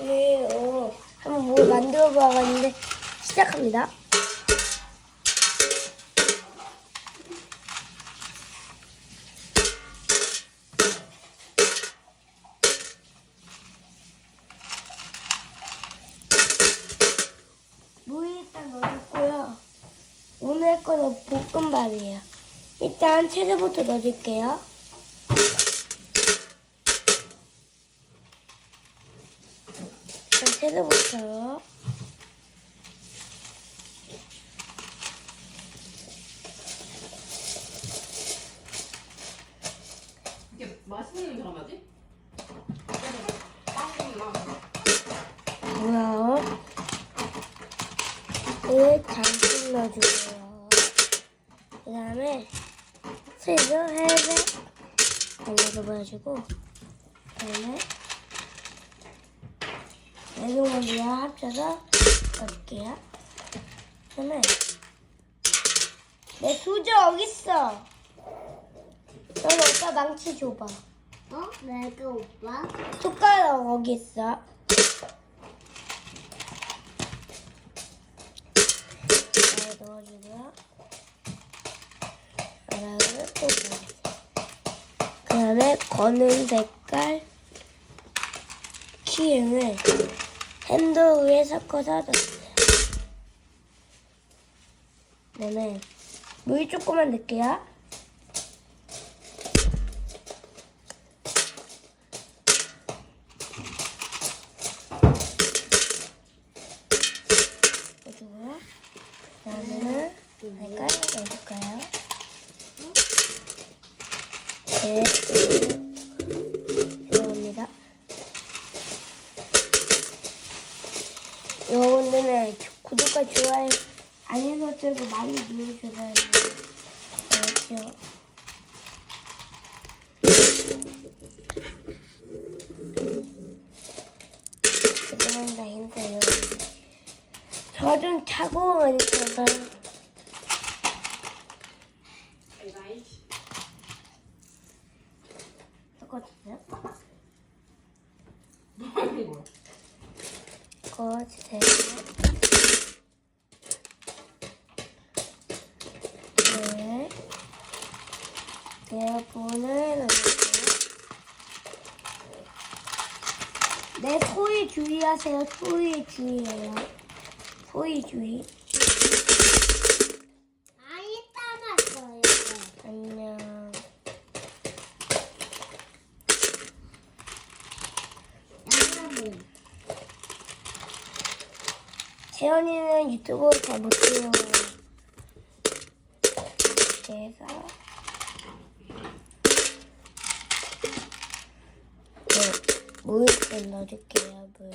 네, 어, 한번 뭘 만들어 봐봤는데 시작합니다. 물 일단 넣어줬고요. 오늘 거는 볶음밥이에요. 일단 채소부터 넣어줄게요. 채소부터 이게 맛있는 냄새가 나지? 뭐야? 을 잠깐 넣어주고요. 그 다음에 헬베 달려서 보여주고 그 다음에 레몬이랑 합쳐서 넣을게요. 그 다음에 내 수저 어딨어? 넌 오빠 망치 줘봐. 어? 내가 오빠? 숟가락 어디 있어? 잘 넣어주고요. 바닥을 또 넣어주세요. 그 다음에 거는 색깔 키링을 핸드 위에 섞어서 넣어주세요. 그다음에 물 조금만 넣을게요. 넣어주고요. 그다음에 색깔 넣어줄까요? 네, 들어갑니다. 여러분들은 구독과 좋아요 알림 설정도 많이 돼요. 알았죠? 그동안 다 힘들어요. 저 좀 차고 있어서 아이씨 섞어주세요. 거야? 섞어주세요. 네. 에어컨을 넣어주세요. 네, 소위 주의하세요. 소위 주의해요. 소위 주의. 많이 따랐어요. 안녕. 여러분. 재현이는 유튜브 잘 못해요. 그래서 네, 물좀 넣어줄게요. 물.